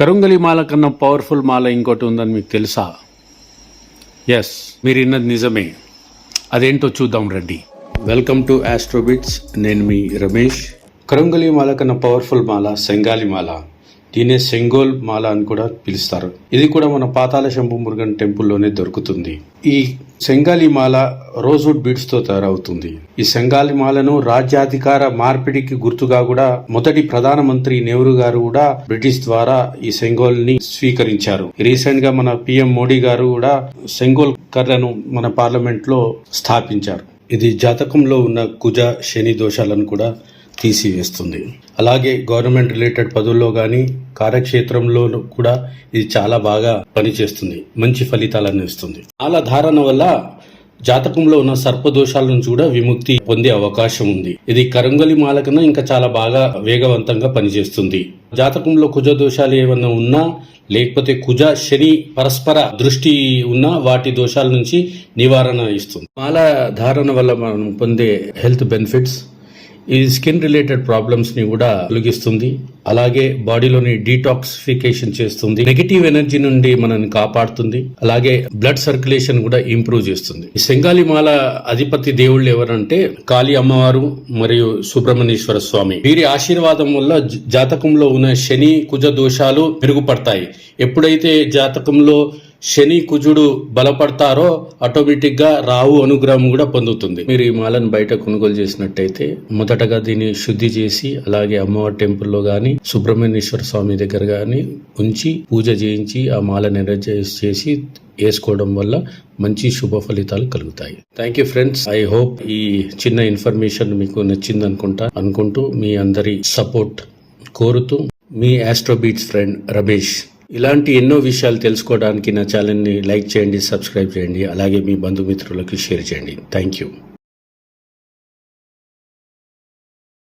కరుంగలి మాల కన్నా పవర్ఫుల్ మాల ఇంకోటి ఉందని మీకు తెలుసా? ఎస్ మీరు విన్నది నిజమే. అదేంటో చూద్దాం రండి. వెల్కమ్ టు ఆస్ట్రోబిట్స్ నేను మీ రమేష్. కరుంగలి మాల కన్నా పవర్ఫుల్ మాల సెంగాలి మాల. దీనే సెంగోల్ మాల అని కూడా పిలుస్తారు. ఇది కూడా మన పాతాల శంభు మురుగన్ టెంపుల్లోనే దొరుకుతుంది. ఈ సెంగాలి మాల రోజ్వుడ్ బీడ్స్తో తయారవుతుంది. ఈ సెంగాలి మాలను రాజ్యాధికార మార్పిడికి గుర్తుగా కూడా మొదటి ప్రధానమంత్రి నెహ్రూ గారు కూడా బ్రిటిష్ ద్వారా ఈ సెంగోల్ని స్వీకరించారు. రీసెంట్గా మన పిఎం మోడీ గారు కూడా సెంగోల్ కర్లను మన పార్లమెంట్లో స్థాపించారు. ఇది జాతకంలో ఉన్న కుజ శని దోషాలను కూడా తీసివేస్తుంది. అలాగే గవర్నమెంట్ రిలేటెడ్ పదవుల్లో కానీ కార్యక్షేత్రంలో కూడా ఇది చాలా బాగా పనిచేస్తుంది. మంచి ఫలితాలను ఇస్తుంది. అలా ధారణ వల్ల జాతకంలో ఉన్న సర్పదోషాల నుంచి కూడా విముక్తి పొందే అవకాశం ఉంది. ఇది కరంగలి మాల కన్నా ఇంకా చాలా బాగా వేగవంతంగా పనిచేస్తుంది. జాతకంలో కుజ దోషాలు ఏమన్నా ఉన్నా లేకపోతే కుజ శని పరస్పర దృష్టి ఉన్న వాటి దోషాల నుంచి నివారణ ఇస్తుంది. మాల ధారణ వల్ల మనం పొందే హెల్త్ బెనిఫిట్స్ ఈ స్కిన్ రిలేటెడ్ ప్రాబ్లమ్స్ని కూడా తొలగిస్తుంది. అలాగే బాడీలోని డీటాక్సిఫికేషన్ చేస్తుంది. నెగిటివ్ ఎనర్జీ నుండి మనల్ని కాపాడుతుంది. అలాగే బ్లడ్ సర్క్యులేషన్ కూడా ఇంప్రూవ్ చేస్తుంది. ఈ సెంగాలి మాల అధిపతి దేవుళ్ళు ఎవరంటే కాళీ అమ్మవారు మరియు సుబ్రహ్మణ్యేశ్వర స్వామి. వీరి ఆశీర్వాదం వల్ల జాతకంలో ఉన్న శని కుజ దోషాలు మెరుగుపడతాయి. ఎప్పుడైతే జాతకంలో శని కుజుడు బలపడతారో ఆటోమేటిక్గా రావు అనుగ్రహం కూడా పొందుతుంది. మీరు ఈ మాలను బయట కొనుగోలు చేసినట్టయితే మొదటగా దీన్ని శుద్ధి చేసి అలాగే అమ్మవారి టెంపుల్లో కానీ సుబ్రహ్మణ్యేశ్వర స్వామి దగ్గర కానీ ఉంచి పూజ చేయించి ఆ మాలను ఎనర్జైజ్ చేసి వేసుకోవడం వల్ల మంచి శుభ ఫలితాలు కలుగుతాయి. Thank you friends I hope ఈ చిన్న ఇన్ఫర్మేషన్ మీకు నచ్చింది అనుకుంటా. అనుకుంటూ మీ అందరి సపోర్ట్ కోరుతూ మీ ఆస్ట్రోబీట్స్ ఫ్రెండ్ రమేష్ ఇలాంటి ఎన్నో విషయాలు తెలుసుకోవడానికి నా ఛానల్ని లైక్ చేయండి సబ్స్క్రైబ్ చేయండి. అలాగే మీ బంధుమిత్రులకు షేర్ చేయండి. Thank you